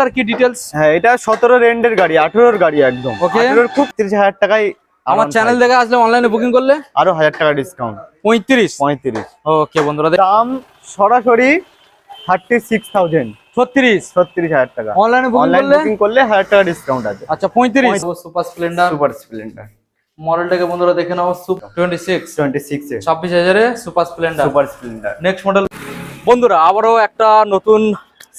মডেলটার কি ডিটেলস হ্যাঁ এটা সতেরো রেন্ডের গাড়ি আঠেরোর গাড়ি একদম. আঠেরোর খুব তিরিশ হাজার টাকায় আমার চ্যানেল। দেখে আসলে অনলাইনে বুকিং করলে? আরও হাজার টাকা ডিসকাউন্ট পঁয়ত্রিশ? পঁয়ত্রিশ। ওকে বন্ধুরা দেখ- দাম সরাসরি থার্টি সিক্স থাউজেন্ড ছত্রিশ? ছত্রিশ হাজার টাকা। অনলাইনে বুকিং অনলাইন করলে? বুকিং করলে হাজার টাকা ডিসকাউন্ট আছে। আচ্ছা পঁয়ত্রিশ? সুপার স্প্লেন্ডার সুপার স্প্লেন্ডার মডেলটাকে বন্ধুরা দেখে নাও টোয়েন্টি সিক্স টোয়েন্টি সিক্স এ। ছাব্বিশ হাজারে super Splendor super Splendor next model বন্ধুরা আবারও একটা নতুন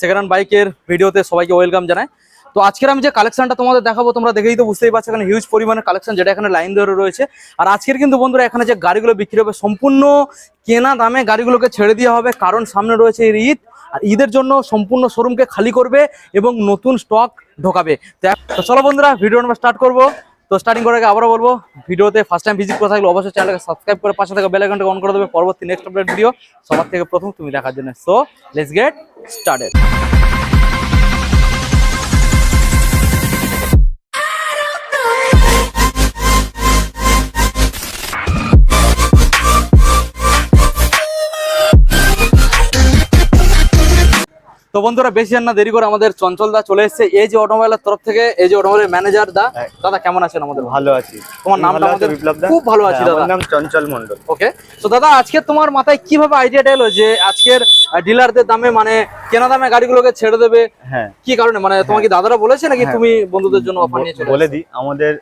সেকেন্ড বাইকের ভিডিওতে সবাইকে ওয়েলকাম জানাই। তো আজকের আমি যে কালেকশনটা তোমাদের দেখাবো, তোমরা দেখেই তো বুঝতেই পারছ এখানে হিউজ পরিমাণে কালেকশন যেটা এখানে লাইন ধরে রয়েছে। আর আজকের কিন্তু বন্ধুরা এখানে যে গাড়িগুলো বিক্রি হবে, সম্পূর্ণ কেনা দামে গাড়িগুলোকে ছেড়ে দেওয়া হবে। কারণ সামনে রয়েছে ঈদ, আর ঈদের জন্য সম্পূর্ণ শোরুমকে খালি করবে এবং নতুন স্টক ঢোকাবে। তো চলো বন্ধুরা ভিডিও স্টার্ট করব। তো স্টার্টিং করে আবারও বলব, ভিডিওতে ফার্স্ট টাইম ভিজিট করে থাকলে অবশ্যই চ্যানেলকে সাবস্ক্রাইব করে পাশে থাকা বেল আইকনটা অন করে দেবে। পরবর্তী নেক্সট আপডেট ভিডিও সবার থেকে প্রথম তুমি দেখার জন্য। সো লেটস গেট স্টার্টেড তো বন্ধুরা বেশি আর না দেরি করে আমাদের চঞ্চল দা চলে এসেছে। এই যে অটোমোবাইলের তরফ থেকে এই যে অটোমোবাইলের ম্যানেজার দা হ্যাঁ। দাদা কেমন আছেন আমাদের? ভালো আছি। তোমার নামটা আমাদের বিপ্লব দা। খুব ভালো আছি হ্যাঁ, দাদা। নাম চঞ্চল মন্ডল ওকে তো দাদা আজকে তোমার মাথায় কীভাবে আইডিয়াটা এলো যে আজকের ডিলারদের দামে মানে কেনা দামে গাড়িগুলোকে ছেড়ে দেবে? হ্যাঁ। কি কারণে? মানে তোমাকে কি দাদারা বলেছে নাকি হ্যাঁ। তুমি বন্ধুদের জন্য অফার নিয়ে চলে বলে? দিই আমাদের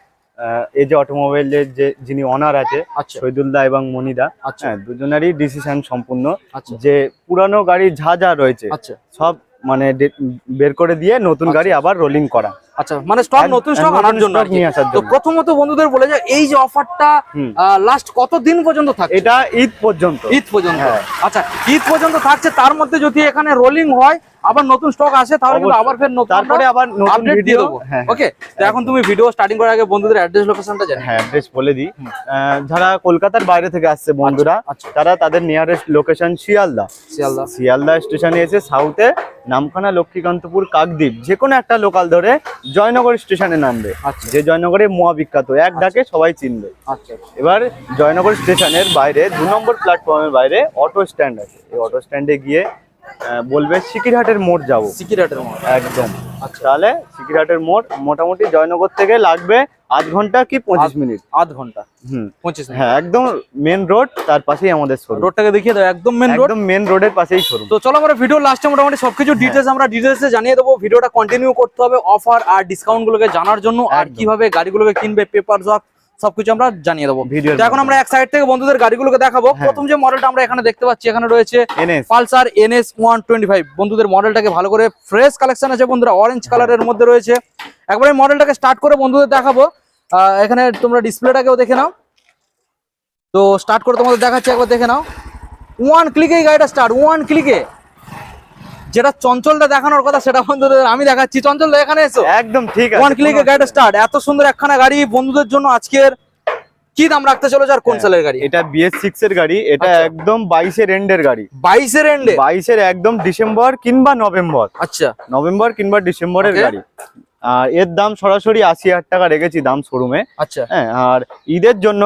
এই যে অটোমোবাইলের যে যিনি অনার আছে আচ্ছা। শহীদুল্লাহ এবং মনিদা আচ্ছা। হ্যাঁ দুজনেরই ডিসিশন সম্পূর্ণ। আচ্ছা। যে পুরানো গাড়ি যা যা রয়েছে সব মানে বের করে দিয়ে নতুন গাড়ি আবার রোলিং করা। আচ্ছা মানে স্টক নতুন স্টক আনার জন্য stock আর কি। নিয়ে আসার তো প্রথমত বন্ধুদের বলে যে এই যে অফারটা। লাস্ট কত দিন পর্যন্ত থাকে এটা ঈদ পর্যন্ত। ঈদ পর্যন্ত। হ্যাঁ। আচ্ছা ঈদ পর্যন্ত থাকছে তার মধ্যে যদি এখানে রোলিং হয় আবার নতুন স্টক আসে তাহলে কিন্তু আবার ফের নতুন তারপরে আবার নতুন আপডেট দিয়ে ভিডিও দেবো। হ্যাঁ ওকে তো এখন তুমি ভিডিও স্টার্টিং করার আগে বন্ধুদের অ্যাড্রেস লোকেশনটা জানি হ্যাঁ অ্যাড্রেস বলে দিই। যারা কলকাতার বাইরে থেকে আসছে বন্ধুরা আচ্ছা। তারা তাদের নিয়ারেস্ট লোকেশন শিয়ালদা। শিয়ালদা। শিয়ালদা স্টেশনে এসে সাউথে নামখানা লক্ষ্মীকান্তপুর কাকদ্বীপ যে কোনো একটা লোকাল ধরে জয়নগর স্টেশনে নামবে। আচ্ছা। যে জয়নগরে মোয়া বিখ্যাত এক ডাকে সবাই চিনবে। আচ্ছা এবার জয়নগর স্টেশনের বাইরে দু নম্বর প্ল্যাটফর্মের বাইরে অটো স্ট্যান্ড আছে। এই অটো স্ট্যান্ডে গিয়ে বলবে সিকিরহাটের মোড় যাব। সিকিরহাটের মধ্যে একদম। আচ্ছা। তাহলে সিকিরহাটের মোড় মোটামুটি জয়নগর থেকে লাগবে আধ ঘণ্টা কি পঁচিশ মিনিট? আধ ঘণ্টা। হুম। পঁচিশ হ্যাঁ একদম মেন রোড তার পাশেই আমাদের শোরুম রোডটাকে দেখিয়ে দাও একদম মেন রোড একদম মেন রোডের পাশেই শোরুম তো চলো আমরা ভিডিও লাস্টে মোটামুটি সবকিছু ডিটেলস আমরা ডিটেলসে জানিয়ে দেবো। ভিডিওটা কন্টিনিউ করতে হবে অফার আর ডিসকাউন্ট গুলোকে জানার জন্য। আর। কীভাবে গাড়িগুলোকে কিনবে পেপার জক সবকিছু আমরা জানিয়ে দেবো। এখন আমরা এক সাইড থেকে বন্ধুদের গাড়িগুলোকে দেখাবো। হ্যাঁ। প্রথম যে মডেলটা আমরা এখানে দেখতে পাচ্ছি এখানে রয়েছে Pulsar NS one twenty five বন্ধুদের মডেলটাকে ভালো করে ফ্রেশ কালেকশন আছে বন্ধুরা অরেঞ্জ কালারের মধ্যে রয়েছে। একবার এই মডেলটাকে স্টার্ট করে বন্ধুদের দেখাবো। আহ, এখানে তোমরা ডিসপ্লেটাকেও দেখে নাও। তো স্টার্ট করে তোমাদের দেখাচ্ছি একবার দেখে নাও। ওয়ান ক্লিকে গাড়িটা স্টার্ট ওয়ান ক্লিকে যেটা চঞ্চলটা দেখানোর কথা সেটা বন্ধুদের আমি দেখাচ্ছি। চঞ্চল এখানে এসো। একদম ঠিক আছে ওয়ান ক্লিকে গাড়িটা স্টার্ট এত সুন্দর একখানা গাড়ি বন্ধুদের জন্য আজকের কি দাম রাখতে চলেছে আর কোন। সালের গাড়ি? এটা বিএস সিক্স এর গাড়ি এটা আচ্ছা। একদম বাইশের এন্ডের গাড়ি। বাইশের এন্ডে বাইশের একদম ডিসেম্বর কিংবা নভেম্বর। আচ্ছা। নভেম্বর কিংবা ডিসেম্বরের গাড়ি। আর এর দাম সরাসরি আশি হাজার টাকা রেখেছি দাম শোরুমে। আচ্ছা। হ্যাঁ আর ঈদের জন্য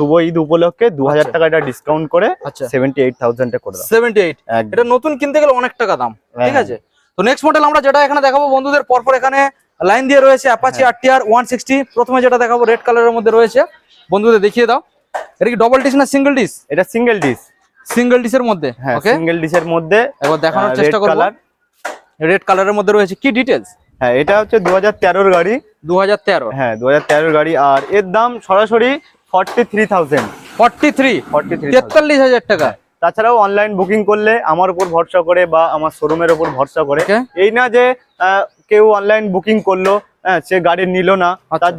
শুভ ঈদ উপলক্ষে দু হাজার আচ্ছা। টাকা এটা ডিসকাউন্ট করে আচ্ছা। সেভেন্টি এইট থাউজেন্ডে করে সেভেন্টি এইট এটা নতুন কিনতে গেলে অনেক টাকা দাম ঠিক হ্যাঁ। আছে? তো নেক্সট মডেল আমরা যেটা এখানে দেখাবো বন্ধুদের পরপর এখানে লাইন দিয়ে রয়েছে Apache. R TR one sixty প্রথমে যেটা দেখাবো রেড কালারের মধ্যে রয়েছে। বন্ধুদের দেখিয়ে দাও। এটা কি ডবল ডিস না সিঙ্গেল ডিস এটা সিঙ্গেল ডিস সিঙ্গেল ডিসের মধ্যে হ্যাঁ ওকে সিঙ্গেল ডিসের মধ্যে একবার দেখানোর চেষ্টা করব। রেড কালারের মধ্যে রয়েছে কি ডিটেলস হ্যাঁ এটা হচ্ছে দু হাজার তেরোর গাড়ি। দু হাজার তেরো। হ্যাঁ দু হাজার তেরোর গাড়ি। আর এর দাম সরাসরি forty three? Thousand forty three forty three তেতাল্লিশ হাজার টাকা। তাছাড়াও অনলাইন বুকিং করলে আমার উপর ভরসা করে বা আমার শোরুমের উপর ভরসা করে। এই না যে কেউ অনলাইন বুকিং করল হ্যাঁ সে গাড়ি নিল না তার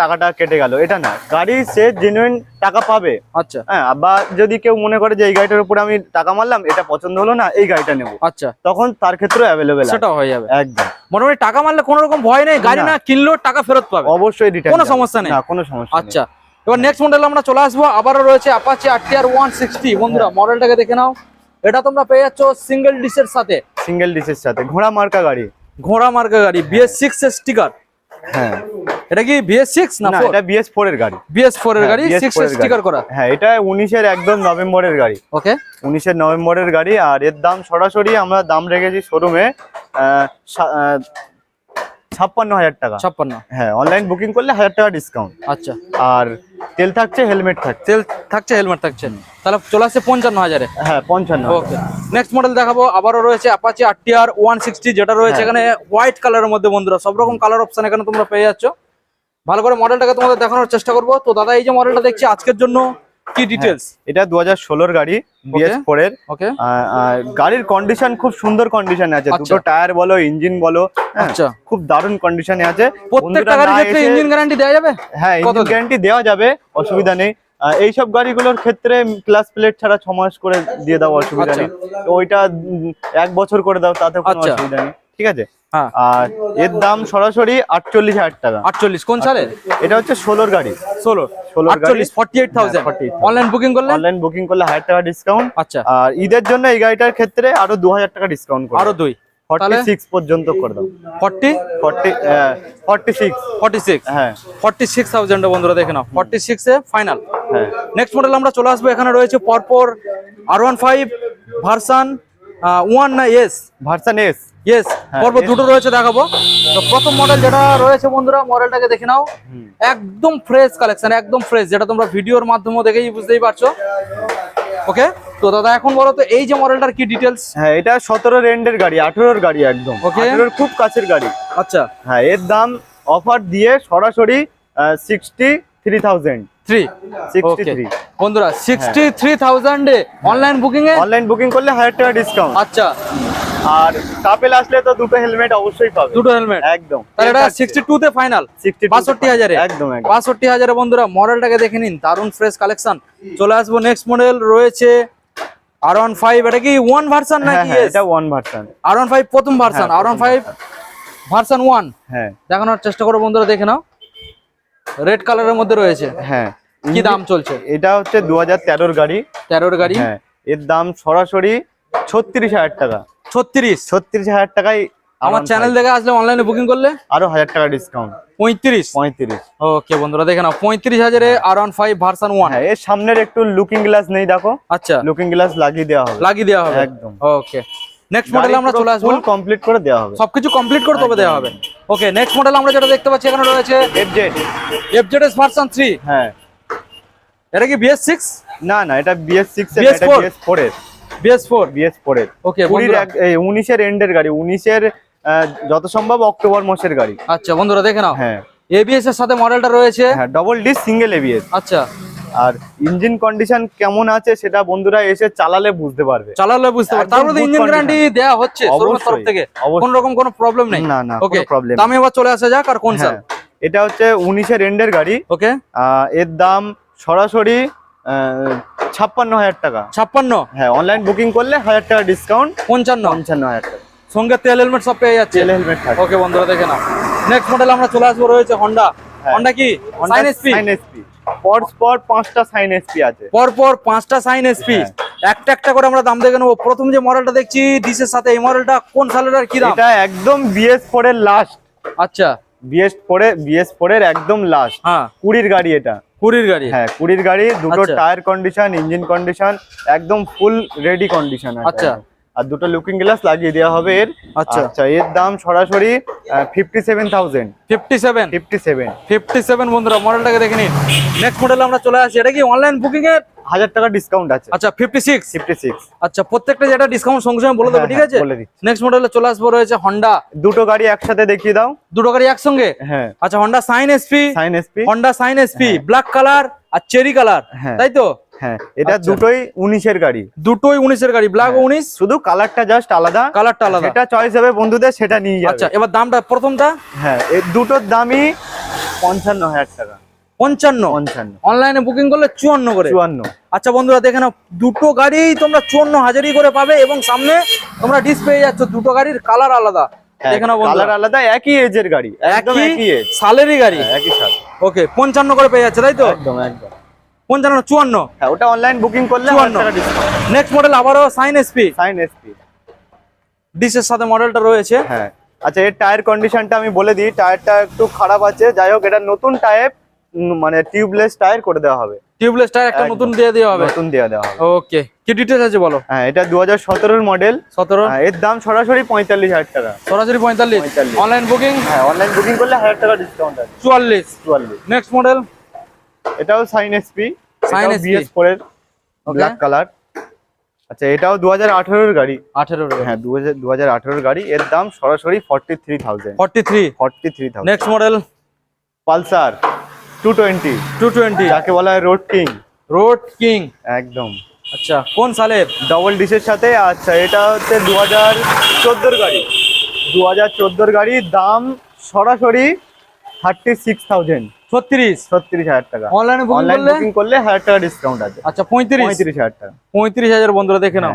টাকাটা কেটে গেল। এটা না। গাড়ি সে জেনুইন টাকা পাবে। আচ্ছা। হ্যাঁ বা যদি কেউ মনে করে যে এই গাড়িটার উপর আমি টাকা মারলাম এটা পছন্দ হলো না এই গাড়িটা নেব। আচ্ছা। তখন তার ক্ষেত্রে অ্যাভেলেবেল সেটাও হয়ে যাবে। একদম। মোটামুটি টাকা মারলে কোনো রকম ভয় নেই। গাড়ি না। না কিনলেও টাকা ফেরত পাবে। অবশ্যই রিটার্ন কোনো সমস্যা নেই। কোনো সমস্যা আচ্ছা। এবার নেক্সট মডেল আমরা চলে আসব। আবারও রয়েছে অ্যাপাচি আরটিআর ওয়ান সিক্সটি বন্ধুরা মডেলটাকে দেখে নাও। এটা তোমরা পেয়ে যাচ্ছ সিঙ্গেল ডিসের সাথে। সিঙ্গেল ডিসের সাথে। ঘোড়া মার্কা গাড়ি। ঘোড়া মার্কা গাড়ি বিএস সিক্স স্টিকার হ্যাঁ। এটা কি বিএস সিক্স না এটা বিএস ফোর এর গাড়ি। বিএস ফোর এর হ্যাঁ, গাড়ি সিক্স এর স্টিকার করা। হ্যাঁ এটা উনিশের একদম নভেম্বরের গাড়ি। ওকে উনিশের নভেম্বরের গাড়ি আর এর দাম সরাসরি আমরা দাম রেখেছি শোরুমে ছাপ্পান্ন হাজার টাকা। ছাপ্পান্ন। হ্যাঁ অনলাইন বুকিং করলে হাজার টাকা ডিসকাউন্ট আচ্ছা। আর তেল থাকছে হেলমেট থাকছে। তেল থাকছে হেলমেট থাকছে। তাহলে চলে আসছে পঞ্চান্ন হাজারে। হ্যাঁ পঞ্চান্ন ওকে। নেক্সট মডেল দেখাবো আবারও রয়েছে অ্যাপাচি আরটিআর ওয়ান সিক্সটি যেটা রয়েছে হ্যাঁ। এখানে হোয়াইট কালারের মধ্যে বন্ধুরা সব রকম কালার অপশন এখানে তোমরা পেয়ে যাচ্ছ। ভালো করে মডেলটাকে তোমাদের দেখানোর চেষ্টা করব। তো দাদা এই যে মডেলটা দেখছি আজকের জন্য কি ডিটেলস এটা দু হাজার ষোলোর গাড়ি এর। ওকে গাড়ির কন্ডিশন খুব সুন্দর কন্ডিশনে আছে। আচ্ছা। দুটো টায়ার বলো ইঞ্জিন বলো হ্যাঁ, আচ্ছা। খুব দারুণ কন্ডিশনে আছে। প্রত্যেকটা গাড়ির ক্ষেত্রে ইঞ্জিন গ্যারান্টি দেওয়া যাবে? হ্যাঁ ইঞ্জিন গ্যারান্টি দেওয়া যাবে অসুবিধা নেই। এইসব গাড়িগুলোর ক্ষেত্রে ক্লাস প্লেট ছাড়া ছ মাস করে দিয়ে দাও অসুবিধা আচ্ছা। নেই। ওইটা এক বছর করে দাও তাতে কোনো আচ্ছা। অসুবিধা নেই। ঠিক আছে? হ্যাঁ আর এর দাম সরাসরি আটচল্লিশ হাজার টাকা। আটচল্লিশ কোন সালে? এটা হচ্ছে ষোলোর গাড়ি। ষোলো। গাড়ি। আটচল্লিশ ফর্টি এইট থাউজেন্ড হ্যাঁ, 48,000 অনলাইন বুকিং করলে? অনলাইন বুকিং করলে হাজার টাকা ডিসকাউন্ট আচ্ছা। আর ঈদের জন্য এই গাড়িটার ক্ষেত্রে আরও দু হাজার টাকা ডিসকাউন্ট আরও দুই। ফর্টি সিক্স পর্যন্ত করে দাও। Forty forty forty six forty six হ্যাঁ। ফর্টি সিক্স থাউজেন্ড বন্ধুরা দেখে নাও। ফর্টি সিক্সে ফাইনাল হ্যাঁ। নেক্সট মডেল আমরা চলে আসব। এখানে রয়েছে পরপর R one five version one না এস ভার্সান এস ইয়েস হ্যাঁ, পরপর দুটো রয়েছে দেখাবো। তো প্রথম মডেল যেটা রয়েছে বন্ধুরা মডেলটাকে দেখে নাও। একদম ফ্রেশ কালেকশন একদম ফ্রেশ যেটা তোমরা ভিডিওর মাধ্যমে দেখেই বুঝতেই পারছ। ওকে তো দাদা এখন বলো তো এই যে মডেলটার কি ডিটেলস হ্যাঁ এটা সতেরো রেন্ডের গাড়ি আঠেরোর গাড়ি একদম. আঠেরোর খুব কাছের গাড়ি। আচ্ছা। হ্যাঁ এর দাম অফার দিয়ে সরাসরি সিক্সটি থ্রি থাউজেন্ড বন্ধুরা সিক্সটি থ্রি থাউজেন্ডে অনলাইন বুকিং অনলাইন বুকিং করলে হাজার টাকা ডিসকাউন্ট আচ্ছা। আর কাপেল আসলে তো দুটো হেলমেট অবশ্যই পাবে। দুটো হেলমেট একদম। তাহলে এটা সিক্সটি টু তে ফাইনাল সিক্সটি বাষট্টি হাজারে? একদম একদম। বাষট্টি হাজারে বন্ধুরা মডেলটাকে দেখে নিন। দারুণ ফ্রেশ কালেকশন চলে আসব নেক্সট মডেল রয়েছে আর ওয়ান ফাইভ এটা কি ওয়ান ভার্সন হ্যাঁ নাকি হ্যাঁ এটা one version R one five প্রথম ভার্সন হ্যাঁ, আর ওয়ান প্রথম ফাইভ ভার্সন ওয়ান হ্যাঁ। দেখানোর চেষ্টা করো বন্ধুরা দেখে নাও। রেড কালারের মধ্যে রয়েছে। হ্যাঁ। কি দাম চলছে? এটা হচ্ছে দু হাজার তেরোর গাড়ি। তেরোর গাড়ি। হ্যাঁ। এর দাম সরাসরি ছত্রিশ হাজার টাকা। ছত্রিশ? ছত্রিশ হাজার টাকায় আমার চ্যানেল দেখে আসলে অনলাইনে বুকিং করলে? আরও হাজার টাকা ডিসকাউন্ট পঁয়ত্রিশ? পঁয়ত্রিশ। ওকে বন্ধুরা দেখে নাও পঁয়ত্রিশ হাজারে R one five version one হ্যাঁ এর সামনের একটু লুকিং গ্লাস নেই দেখো। আচ্ছা। লুকিং গ্লাস লাগিয়ে দেওয়া হবে। লাগিয়ে দেওয়া হবে। একদম। ওকে নেক্সট মডেল আমরা চলে আসব। কমপ্লিট করে দেওয়া হবে। সবকিছু কমপ্লিট করে তবে দেওয়া হবে। ওকে নেক্সট মডেল আমরা যেটা দেখতে পাচ্ছি এখানে রয়েছে এফজেড এফজেডএস ভার্সন থ্রি হ্যাঁ। এটা কি বিএস সিক্স না না এটা বিএস সিক্স BS4 এটা বিএস ফোর এর। বিএস ফোর বিএস ফোর এর। ওকে কুড়ির বন্ধুরা। এক- এই উনিশের এন্ডের গাড়ি উনিশের যত সম্ভব অক্টোবর মাসের গাড়ি। আচ্ছা বন্ধুরা দেখে নাও। হ্যাঁ। এবিএস এর সাথে মডেলটা রয়েছে। হ্যাঁ ডবল ডিস সিঙ্গেল এবিএস আচ্ছা। আর ইঞ্জিন কন্ডিশন কেমন আছে সেটা বন্ধুরা এসে চালালে বুঝতে পারবে। চালালে বুঝতে পারবে। তারপরে ইঞ্জিন গ্যারান্টি দেওয়া হচ্ছে শোরুমের তরফ থেকে। কোন রকম কোনো প্রবলেম নেই। না, না, কোনো problem দামে এবার চলে আসা যাক আর কোন সাল হ্যাঁ এটা হচ্ছে উনিশের এন্ডের গাড়ি। ওকে এর দাম সরাসরি ছাপ্পান্ন হাজার টাকা। ছাপ্পান্ন? হ্যাঁ অনলাইন বুকিং করলে হাজার টাকা ডিসকাউন্ট পঞ্চান্ন। পঞ্চান্ন হাজার টাকা। সঙ্গে তেল হেলমেট সব পেয়ে যাচ্ছে। তেল হেলমেট ওকে বন্ধুরা দেখে নাও। নেক্সট মডেল আমরা চলে আসব রয়েছে হন্ডা। হন্ডা কি? সাইন এসপি সাইন এসপি পর পর পাঁচটা সাইন এসপি আছে। পর পর পাঁচটা সাইন এসপি হ্যাঁ। একটা একটা করে আমরা দাম দেখে নেব। প্রথম যে মডেলটা দেখছি ডিসের সাথে এই মডেলটা কোন সালের আর কি দাম? এটা একদম বিএস ফোর এর লাস্ট আচ্ছা। বিএস ফোর এর বিএস ফোর এর একদম লাস্ট হ্যাঁ। কুড়ির গাড়ি এটা। কুড়ির গাড়ি হ্যাঁ কুড়ির গাড়ি দুটো আচ্ছা। টায়ার কন্ডিশন ইঞ্জিন কন্ডিশন একদম ফুল রেডি কন্ডিশন আচ্ছা। আর দুটো লুকিং গ্লাস লাগিয়ে দেওয়া হবে এর। আচ্ছা। আচ্ছা এর দাম সরাসরি fifty seven thousand fifty seven fifty seven fifty seven বন্ধুরা মডেলটাকে দেখে নিন। নেক্সট মডেল আমরা চলে আসি। এটা কি অনলাইন বুকিং এর? হাজার টাকা ডিসকাউন্ট আছে। আচ্ছা ফিফটি সিক্স ফিফটি সিক্স আচ্ছা প্রত্যেকটা যেটা ডিসকাউন্ট সঙ্গে সঙ্গে বলে দেবে হ্যাঁ, ঠিক আছে? হ্যাঁ, বলে দিচ্ছি। নেক্সট মডেলে চলে আসব রয়েছে হন্ডা দুটো গাড়ি একসাথে দেখিয়ে দাও। দুটো গাড়ি একসঙ্গে? হ্যাঁ। আচ্ছা Honda Shine SP Shine SP Honda Shine SP. Black colour আর চেরি কালার হ্যাঁ। তাই তো? হ্যাঁ এটা আচ্ছা। দুটোই উনিশের গাড়ি। দুটোই উনিশের গাড়ি ব্ল্যাক হ্যাঁ। উনিশ। শুধু কালারটা জাস্ট আলাদা। কালারটা আলাদা। চয়েস হবে বন্ধুদের সেটা নিয়ে আচ্ছা এবার দামটা প্রথমটা? হ্যাঁ দুটোর দামই পঞ্চান্ন হাজার টাকা। পঞ্চান্ন? পঞ্চান্ন। অনলাইনে বুকিং করলে চুয়ান্ন করে। চুয়ান্ন। আচ্ছা বন্ধুরা দেখে নাও দুটো গাড়ি তোমরা চুয়ান্ন হাজারই করে পাবে এবং সামনে তোমরা ডিস পেয়ে যাচ্ছ দুটো গাড়ির কালার আলাদা। দেখে নাও কালার আলাদা একই এজের গাড়ি একদম একই সালেরই গাড়ি। একই সাল। ওকে পঞ্চান্ন করে পেয়ে যাচ্ছে তাই তো? একদম একদম। পঞ্চান্ন চুয়ান্ন। হ্যাঁ ওটা অনলাইন বুকিং করলে চুয়ান্ন। নেক্সট মডেল আবারও সাইন এসপি সাইন এসপি ডিসের সাথে মডেলটা রয়েছে। হ্যাঁ। আচ্ছা এর টায়ার কন্ডিশনটা আমি বলে দিই টায়ারটা একটু খারাপ আছে। যাই হোক এটা নতুন টায়ার মানে টিউবলেস টায়ার করে দেওয়া হবে। টিউবলেস টায়ার একটা নতুন দিয়ে দেওয়া হবে। নতুন দিয়ে দেওয়া হবে। ওকে কি ডিটেলস আছে বলো? হ্যাঁ এটা দু হাজার সতেরোর মডেল সতেরো। এর দাম সরাসরি পঁয়তাল্লিশ হাজার টাকা। সরাসরি পঁয়তাল্লিশ। 45 অনলাইন বুকিং হ্যাঁ অনলাইন বুকিং করলে হাজার টাকা ডিসকাউন্ট আছে। চুয়াল্লিশ। চুয়াল্লিশ। নেক্সট মডেল এটাও সাইন এসপি সাইন বিএস ফোরের Okay. ব্ল্যাক কালার আচ্ছা এটাও দু হাজার আঠেরোর গাড়ি। আঠেরো হ্যাঁ দু হাজার আঠেরোর গাড়ি। এর দাম সরাসরি forty three thousand forty three forty three thousand next model Pulsar two twenty two twenty যাকে বলা হয় রোড কিং রোড কিং একদম। আচ্ছা কোন সালে ডবল ডিসের সাথে আচ্ছা এটা হচ্ছে দু হাজার চোদ্দোর গাড়ি। দু হাজার চোদ্দোর গাড়ি দাম সরাসরি থার্টি সিক্স থাউজেন্ড ছত্রিশ? ছত্রিশ হাজার টাকা। অনলাইনে বুকিং করলে? হাজার টাকা ডিসকাউন্ট আছে। আচ্ছা পঁয়ত্রিশ। পঁয়ত্রিশ হাজার টাকা। পঁয়ত্রিশ হাজার বন্ধুরা দেখে নাও।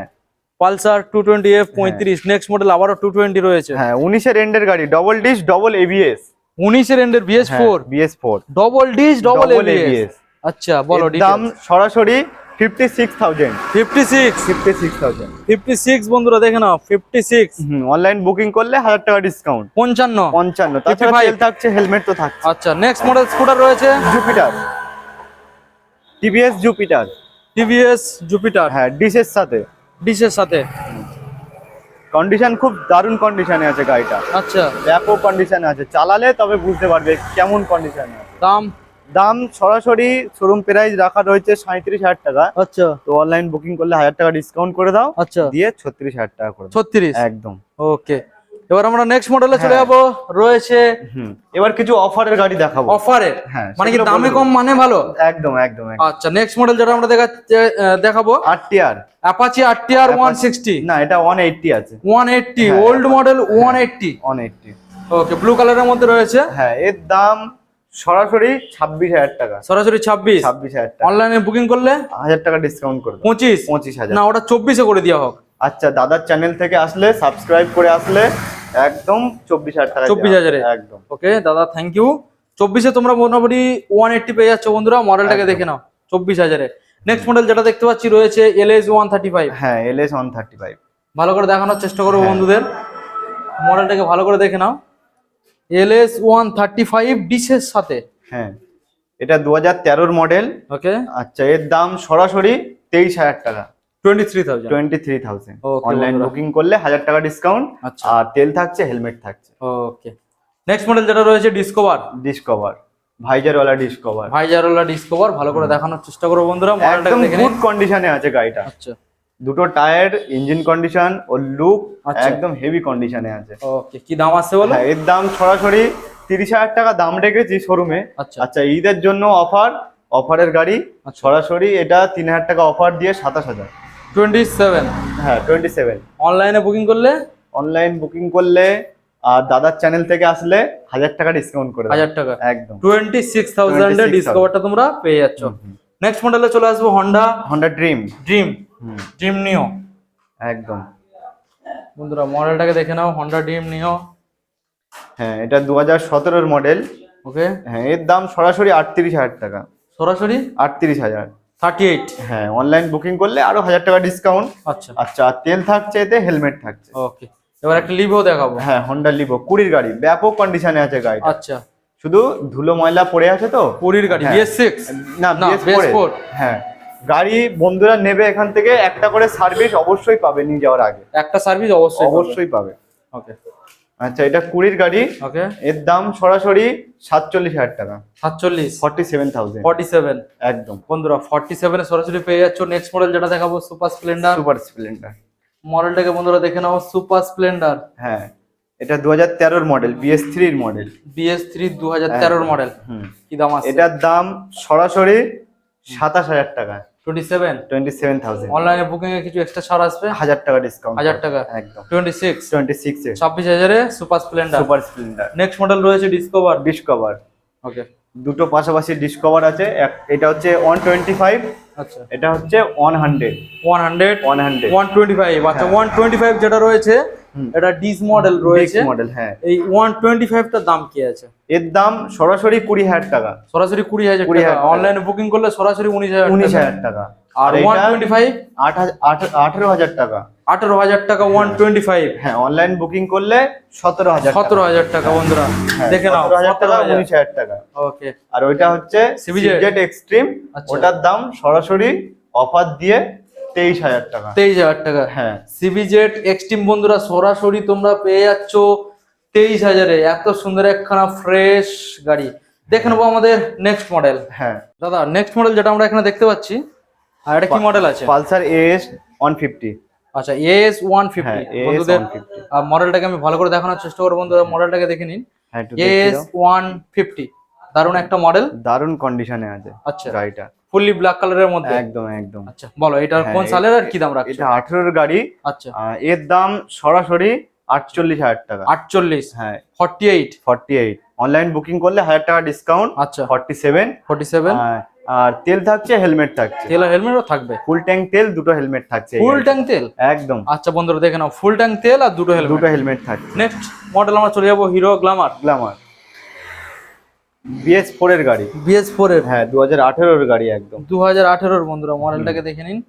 পালসার টু টোয়েন্টি এফ পঁয়ত্রিশ নেক্সট মডেল আবারও টু টোয়েন্টি রয়েছে। হ্যাঁ উনিশের এন্ডের গাড়ি ডবল ডিস ডবল এবিএস উনিশের এন্ডের BS four BS four double disc double ABS আচ্ছা বলো দাম সরাসরি fifty six thousand fifty six fifty six thousand fifty six বন্ধুরা দেখে নাও ফিফটি সিক্স অনলাইন বুকিং করলে হাজার টাকা ডিসকাউন্ট পঞ্চান্ন। পঞ্চান্ন। তাছাড়া 55 তেল থাকছে হেলমেট তো থাকছে। আচ্ছা নেক্সট মডেল স্কুটার রয়েছে? Jupiter TVS Jupiter TVS Jupiter হ্যাঁ ডিসের সাথে। ডিসের সাথে। কন্ডিশন খুব দারুণ কন্ডিশনে আছে গাড়িটা। আচ্ছা। ব্যাপক কন্ডিশনে আছে। চালালে তবে বুঝতে পারবে কেমন কন্ডিশনে দাম? দাম সরাসরি শোরুম প্রাইস রাখা রয়েছে সাঁত্রিশ হাজার টাকা। আচ্ছা। তো অনলাইন বুকিং করলে হাজার টাকা ডিসকাউন্ট করে দাও। আচ্ছা। দিয়ে ছত্রিশ হাজার টাকা করে ছত্রিশ? একদম। ওকে এবার আমরা নেক্সট মডেলে চলে হ্যাঁ। যাব। রয়েছে এবার কিছু অফারের গাড়ি দেখাবো। অফারে হ্যাঁ মানে কি দামে কম মানে ভালো? একদম একদম আচ্ছা নেক্সট মডেল যেটা আমরা দেখাচ্ছে আহ, দেখাবো। আট টিয়ার Apache R T R one sixty না এটা ওয়ান এইটটি আছে। ওয়ান এইটটি হ্যাঁ, old model one eighty one eighty okay blue কালারের মধ্যে রয়েছে। হ্যাঁ এর দাম সরাসরি ছাব্বিশ হাজার টাকা। সরাসরি ছাব্বিশ? ছাব্বিশ হাজার টাকা। অনলাইনে বুকিং করলে? হাজার টাকা ডিসকাউন্ট করে পঁচিশ? পঁচিশ হাজার। না ওটা চব্বিশে করে দেওয়া হোক। আচ্ছা দাদার চ্যানেল থেকে আসলে সাবস্ক্রাইব করে আসলে একদম চব্বিশ হাজার টাকা 24,000 দেওয়া হবে। এ? একদম। ওকে দাদা থ্যাংক ইউ চব্বিশে তোমরা মোটামুটি ওয়ান এইটটি পেয়ে যাচ্ছ বন্ধুরা মডেলটাকে দেখে নাও চব্বিশ হাজারে। নেক্সট মডেল যেটা দেখতে পাচ্ছি রয়েছে L S one thirty five হ্যাঁ L S one thirty five ভালো করে দেখানোর চেষ্টা করব হ্যাঁ। বন্ধুদের। মডেলটাকে ভালো করে দেখে নাও। L S one thirty five ডিসের সাথে। হ্যাঁ এটা দু হাজার তেরোর মডেল ওকে আচ্ছা এর দাম সরাসরি তেইশ হাজার টাকা। Twenty three thousand twenty three thousand online booking করলে হাজার টাকা ডিসকাউন্ট আচ্ছা। আর তেল থাকছে হেলমেট থাকছে। ওকে নেক্সট মডেল যেটা রয়েছে ডিসকভার ডিসকভার ভাইজারওয়ালা ডিসকভার ভাইজারওয়ালা ডিসকভার ভালো করে দেখানোর চেষ্টা করব বন্ধুরা একদম দেখে গুড কন্ডিশনে আছে গাড়িটা। আচ্ছা। দুটো টায়ার ইঞ্জিন কন্ডিশন ও লুক আচ্ছা। একদম হেভি কন্ডিশনে আছে। ওকে কি দাম আছে বলো? হ্যাঁ এর দাম সরাসরি তিরিশ হাজার টাকা দাম রেখেছি শোরুমে আচ্ছা। আচ্ছা ঈদের জন্য অফার অফারের গাড়ি আচ্ছা। সরাসরি এটা তিন হাজার টাকা অফার দিয়ে সাতাশ হাজার। টোয়েন্টি সেভেন হ্যাঁ টোয়েন্টি সেভেন অনলাইনে বুকিং করলে? অনলাইন বুকিং করলে আর দাদার চ্যানেল থেকে আসলে হাজার টাকা ডিসকাউন্ট করে দেবো। হাজার টাকা। একদম। টোয়েন্টি সিক্স থাউজেন্ডের 26,000 ডিসকভারটা তোমরা পেয়ে যাচ্ছ। নেক্সট মডেলে চলে আসব Honda Honda Dream Dream Dream Neo. একদম। বন্ধুরা মডেলটাকে দেখে নাও হন্ডা ডিম নিও। হ্যাঁ এটা দু হাজার সতেরোর মডেল। ওকে। হ্যাঁ এর দাম সরাসরি আটত্রিশ হাজার টাকা। সরাসরি? আটত্রিশ হাজার। Thirty eight. হ্যাঁ অনলাইন বুকিং করলে আরও হাজার টাকা ডিসকাউন্ট আচ্ছা। আচ্ছা আর তেল থাকছে এতে হেলমেট থাকছে। ওকে। এবার একটা লিভো দেখাবো। হ্যাঁ হন্ডা লিভো কুড়ির গাড়ি। ব্যাপক কন্ডিশনে আছে গাড়িটা। আচ্ছা। শুধু ধুলো ময়লা পড়ে আছে তো? পুরীর গাড়ি হ্যাঁ। বিএস সিক্স না BS4 BS4 হ্যাঁ। গাড়ি বন্ধুরা নেবে এখান থেকে একটা করে সার্ভিস অবশ্যই পাবে নিয়ে যাওয়ার আগে। একটা সার্ভিস অবশ্যই অবশ্যই পাবে। ওকে আচ্ছা এটা কুড়ির গাড়ি। ওকে এর দাম সরাসরি সাতচল্লিশ হাজার টাকা। সাতচল্লিশ। Forty seven thousand forty seven একদম। বন্ধুরা ফর্টি সেভেনে সরাসরি পেয়ে যাচ্ছ। নেক্সট মডেল যেটা দেখাবো সুপার স্প্লেন্ডার সুপার স্প্লেন্ডার মডেলটাকে বন্ধুরা দেখে নাও সুপার স্প্লেন্ডার হ্যাঁ এটা দু হাজার তেরোর মডেল বিএস থ্রির মডেল বিএস থ্রি দু হাজার তেরোর মডেল হুম। কি দাম আছে? এটার দাম সরাসরি সাতাশ হাজার টাকা। Twenty seven twenty seven thousand অনলাইনে বুকিং এ কিছু এক্সট্রা ছাড় আসবে? হাজার টাকা ডিসকাউন্ট হাজার টাকা। একদম। টোয়েন্টি সিক্স টোয়েন্টি সিক্স ছাব্বিশ হাজারে super Splendor super Splendor next model রয়েছে ডিসকভার ডিসকভার ওকে দুটো পাশাপাশি ডিসকভার আছে। এটা হচ্ছে ওয়ান টোয়েন্টি ফাইভ আচ্ছা। এটা হচ্ছে one hundred one hundred one hundred one twenty five আচ্ছা ওয়ান টোয়েন্টি ফাইভ যেটা রয়েছে। এটা ডিস মডেল রয়েছে। মডেল হ্যাঁ। এই ওয়ান টোয়েন্টি ফাইভটার দাম কি আছে? এর দাম সরাসরি কুড়ি হাজার টাকা। সরাসরি কুড়ি হাজার 20,000 টাকা। টাকা। অনলাইনে বুকিং করলে সরাসরি উনিশ হাজার উনিশ টাকা। হাজার টাকা। আর আর ওয়ান এটা টোয়েন্টি ফাইভ আট হাজার আঠ- আঠেরো হাজার টাকা। আঠেরো হাজার টাকা ওয়ান টোয়েন্টি ফাইভ হ্যাঁ অনলাইন বুকিং করলে সতেরো হাজার সতেরো হাজার টাকা বন্ধুরা। দেখে নাও। হ্যাঁ, হাজার টাকা 17,000 উনিশ হাজার টাকা। ওকে আর ওইটা হচ্ছে সিজেট এক্সট্রিম আচ্ছা। ওটার দাম সরাসরি অফার দিয়ে তেইশ হাজার টাকা। তেইশ হাজার টাকা। হ্যাঁ। সিবিজেড এক্সট্রিম বন্ধুরা সরাসরি তোমরা পেয়ে যাচ্ছ তেইশ হাজারে। এত সুন্দর একখানা ফ্রেশ গাড়ি। দেখে নেব আমাদের নেক্সট মডেল হ্যাঁ। দাদা নেক্সট মডেল যেটা আমরা এখানে দেখতে পাচ্ছি আর এটা কি মডেল আছে? পালসার এস ওয়ান ফিফটি আচ্ছা এস ওয়ান ফিফটি বন্ধুদের মডেলটাকে আমি ভালো করে দেখানোর চেষ্টা করব বন্ধুরা মডেলটাকে দেখে নিন। এস ওয়ান ফিফটি দারুণ একটা মডেল দারুণ কন্ডিশনে আছে। আচ্ছা। গাড়িটা। ফুললি ব্ল্যাক কালারের মধ্যে? একদম একদম। আচ্ছা বলো এটার হ্যাঁ, কোন সালের আর কি দাম রাখছো? এটা আঠেরোর গাড়ি। আচ্ছা। এর দাম সরাসরি আটচল্লিশ হাজার টাকা। আটচল্লিশ? হ্যাঁ। Forty eight forty eight online booking করলে হাজার টাকা ডিসকাউন্ট আচ্ছা। ফর্টি সেভেন ফর্টি সেভেন আর তেল থাকছে হেলমেট থাকছে। তেল আর হেলমেটও থাকবে? ফুল ট্যাঙ্ক তেল দুটো হেলমেট থাকছে ফুল। ট্যাঙ্ক তেল? একদম। আচ্ছা বন্ধুরা দেখে নাও। ফুল ট্যাঙ্ক তেল আর দুটো হেলমেট দুটো হেলমেট থাকছে। নেক্সট মডেল আমরা চলে যাব Hero Glamour Glamour BS four এর গাড়ি। বিএস ফোর এর? হ্যাঁ দু হাজার আঠেরোর গাড়ি একদম। দু হাজার আঠেরোর বন্ধুরা মডেলটাকে দেখে নিন।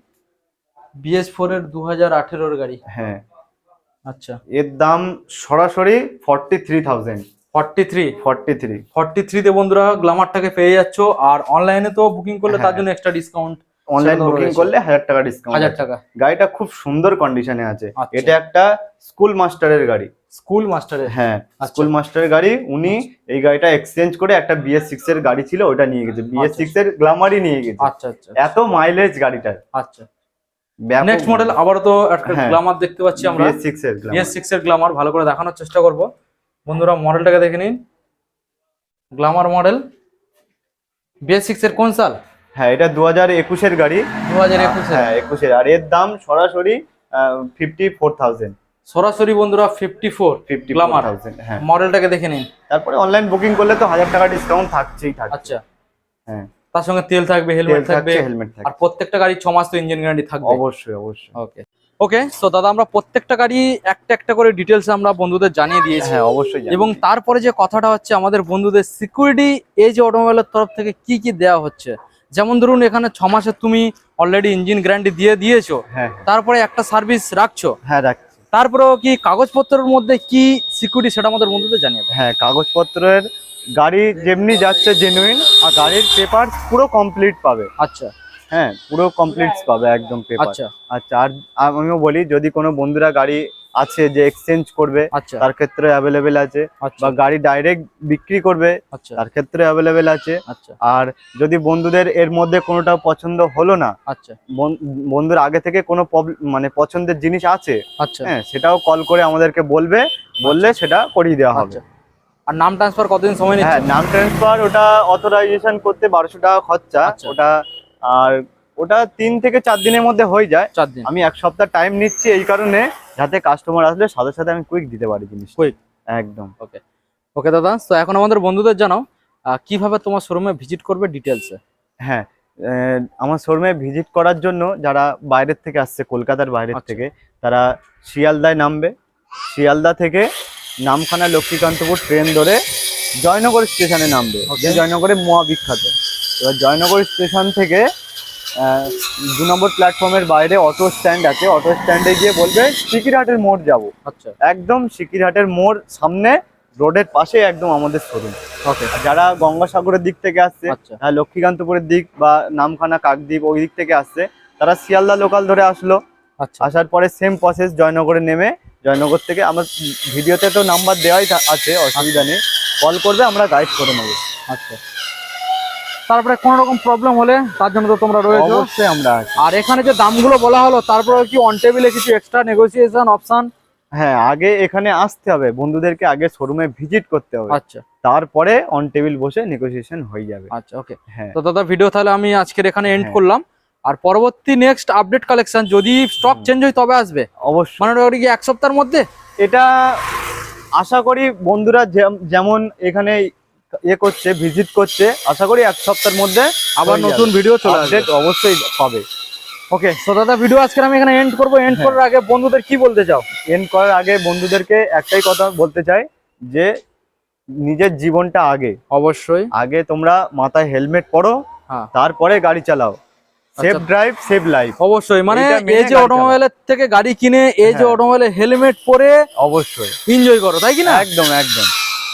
বিএস ফোর এর দু হাজার আঠেরোর গাড়ি। হ্যাঁ। আচ্ছা। এর দাম সরাসরি forty three thousand forty three forty three forty থ্রিতে বন্ধুরা গ্লামারটাকে পেয়ে যাচ্ছ। আর অনলাইনে তো বুকিং করলে তার হ্যাঁ। জন্য এক্সট্রা ডিসকাউন্ট অনলাইন বুকিং করলে হাজার টাকা ডিসকাউন্ট হাজার টাকা। গাড়িটা খুব সুন্দর কন্ডিশনে আছে। আচ্ছা। এটা একটা স্কুল মাস্টারের গাড়ি। স্কুল মাস্টারের হ্যাঁ আচ্ছা। স্কুল মাস্টারের গাড়ি। উনি এই গাড়িটা এক্সচেঞ্জ করে একটা বিএস সিক্স এর গাড়ি ছিল ওটা নিয়ে গেছে। বিএস সিক্স এর গ্লামারই নিয়ে গেছে। আচ্ছা আচ্ছা এত মাইলেজ গাড়িটার। আচ্ছা। নেক্সট মডেল আবারও তো একটা হ্যাঁ। গ্লামার দেখতে পাচ্ছি আমরা। বিএস সিক্স এর বিএস সিক্স এর গ্লামার ভালো করে দেখানোর চেষ্টা করব। বন্ধুরা মডেলটাকে দেখে নিন। গ্লামার মডেল বিএস সিক্স এর কোন সাল? হ্যাঁ এটা দু হাজার একুশের গাড়ি। দু হাজার একুশে হ্যাঁ একুশের। আর এর দাম সরাসরি ফিফটি ফোর থাউজেন্ড সরাসরি বন্ধুরা ফিফটি ফোর ফিফটি। থাউজেন্ড হ্যাঁ। মডেলটাকে দেখে নিন। তারপরে অনলাইন বুকিং করলে তো হাজার টাকা ডিসকাউন্ট থাকছেই থাকছে। আচ্ছা। হ্যাঁ। তার সঙ্গে তেল থাকবে হেলমেট থাকবে। হেলমেট আর প্রত্যেকটা গাড়ি ছ মাস তো ইঞ্জিন গ্যারান্টি থাকবে। অবশ্যই অবশ্যই। ওকে ওকে সো দাদা আমরা প্রত্যেকটা গাড়ি একটা একটা করে ডিটেলস আমরা বন্ধুদের জানিয়ে দিয়েছি। হ্যাঁ অবশ্যই এবং তারপরে যে কথাটা হচ্ছে আমাদের বন্ধুদের সিকিউরিটি এই যে অটোমোবাইলের তরফ থেকে কি কি দেওয়া হচ্ছে যেমন ধরুন এখানে ছ মাসের তুমি অলরেডি ইঞ্জিন গ্যারান্টি দিয়ে দিয়েছ হ্যাঁ তারপরে একটা সার্ভিস রাখছো। হ্যাঁ রাখছি। তারপরেও কি কাগজপত্রের মধ্যে কি সিকিউরিটি সেটা আমাদের বন্ধুদের জানিয়ে দেয় হ্যাঁ কাগজপত্রের গাড়ি যেমনি যাচ্ছে জেনুইন আর গাড়ির পেপার পুরো কমপ্লিট পাবে। আচ্ছা। হ্যাঁ পুরো কমপ্লিট পাবে একদম পেপার আচ্ছা। আচ্ছা আর আমিও বলি যদি কোনো বন্ধুরা গাড়ি আছে যে এক্সচেঞ্জ করবে আচ্ছা। তার ক্ষেত্রে অ্যাভেলেবেল আছে। আচ্ছা। বা গাড়ি ডাইরেক্ট বিক্রি করবে আচ্ছা। তার ক্ষেত্রে অ্যাভেলেবেল আছে। আর যদি বন্ধুদের এর মধ্যে কোনোটা পছন্দ হলো না আচ্ছা। বন- বন্ধুর আগে থেকে কোনো মানে পছন্দের জিনিস আছে আচ্ছা। হ্যাঁ সেটাও কল করে আমাদেরকে বলবে বললে সেটা করিয়ে দেওয়া হবে। আর নাম ট্রান্সফার কতদিন সময় হ্যাঁ নাম ট্রান্সফার ওটা অথরাইজেশন করতে বারোশো টাকা খরচা। ওটা আর ওটা তিন থেকে চার দিনের মধ্যে হয়ে যায়। চার দিন। আমি এক সপ্তাহ টাইম নিচ্ছি এই কারণে যাতে কাস্টমার আসলে সাথে সাথে আমি কুইক দিতে পারি জিনিস Quick। একদম। ওকে ওকে দাদা তো এখন আমাদের বন্ধুদের জানাও কীভাবে তোমার শোরুমে ভিজিট করবে ডিটেলসে হ্যাঁ আমার শোরুমে ভিজিট করার জন্য যারা বাইরের থেকে আসছে কলকাতার বাইরের আচ্ছা। থেকে তারা শিয়ালদায় নামবে। শিয়ালদা থেকে নামখানা লক্ষ্মীকান্তপুর ট্রেন ধরে জয়নগর স্টেশনে নামবে। জয়নগরে মোয়া বিখ্যাত এবার জয়নগর স্টেশন থেকে দু নম্বর প্ল্যাটফর্মের বাইরে অটো স্ট্যান্ড আছে। অটো স্ট্যান্ডে গিয়ে বলবে সিকিরহাটের মোড় যাব। আচ্ছা। একদম সিকিরহাটের মোড় সামনে রোডের পাশে একদম আমাদের শোরুম ওকে যারা গঙ্গাসাগরের দিক থেকে আসছে আচ্ছা। হ্যাঁ লক্ষ্মীকান্তপুরের দিক বা নামখানা কাকদ্বীপ ওই দিক থেকে আসছে তারা শিয়ালদা লোকাল ধরে আসলো। আচ্ছা। আসার পরে সেম প্রসেস জয়নগরে নেমে জয়নগর থেকে আমার ভিডিওতে তো নাম্বার দেওয়াই আছে অসুবিধা নেই। কল করবে আমরা গাইড করে নেব। আচ্ছা। তারপরে কোনো রকম প্রবলেম হলে তার জন্য তো তোমরা রয়েছো। অবশ্যই আমরা আর এখানে যে দামগুলো বলা হলো তারপরে কি অন টেবিলে কিছু এক্সট্রা নেগোসিয়েশন অপশন হ্যাঁ আগে এখানে আসতে হবে। বন্ধুদেরকে আগে শোরুমে ভিজিট করতে হবে। আচ্ছা। তারপরে অন টেবিল বসে নেগোসিয়েশন হয়ে যাবে। আচ্ছা ওকে হ্যাঁ। তো দাদা ভিডিও তাহলে আমি আজকের এখানে এন্ড হ্যাঁ। করলাম। আর পরবর্তী নেক্সট আপডেট কালেকশন যদি স্টক চেঞ্জ হয় তবে আসবে। অবশ্যই। মানে কি এক সপ্তাহের মধ্যে? এটা আশা করি বন্ধুরা যেমন এখানে ইয়ে করছে ভিজিট করছে। আশা করি এক সপ্তাহের মধ্যে আবার নতুন ভিডিও চলে আসবে। আপডেট অবশ্যই পাবে। ওকে তো দাদা ভিডিও আজকে আমি এখানে এন্ড করব। এন্ড হ্যাঁ। করার আগে বন্ধুদের কি বলতে চাও? এন্ড করার আগে বন্ধুদেরকে একটাই কথা বলতে চাই যে নিজের জীবনটা আগে। অবশ্যই। আগে তোমরা মাথায় হেলমেট পরো হ্যাঁ। তারপরে গাড়ি চালাও। সেফ ড্রাইভ সেভ লাইফ অবশ্যই মানে এই যে অটোমোবাইলের থেকে গাড়ি কিনে এই যে হ্যাঁ। অটোমোবাইলে হেলমেট পরে অবশ্যই। এনজয় করো তাই কি না? একদম একদম।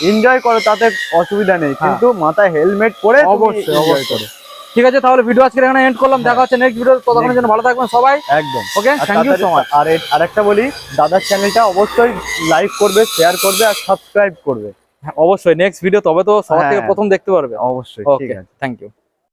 এনজয় করো তাতে অসুবিধা নেই। হ্যাঁ। কিন্তু মাথায় হেলমেট পরে অবশ্যই, অবশ্যই। করো। ঠিক আছে তাহলে ভিডিও আজকে এখানে এন্ড করলাম। দেখা হচ্ছে নেক্সট ভিডিও ততক্ষণের জন্য ভালো থাকবেন সবাই। একদম। ওকে আর থ্যাংক ইউ সো মাচ আর আরেকটা বলি দাদার চ্যানেলটা অবশ্যই লাইক করবে শেয়ার করবে আর সাবস্ক্রাইব করবে। অবশ্যই। নেক্সট ভিডিও তবে তো সবার থেকে হ্যাঁ। প্রথম দেখতে পারবে। অবশ্যই ঠিক আছে। Thank you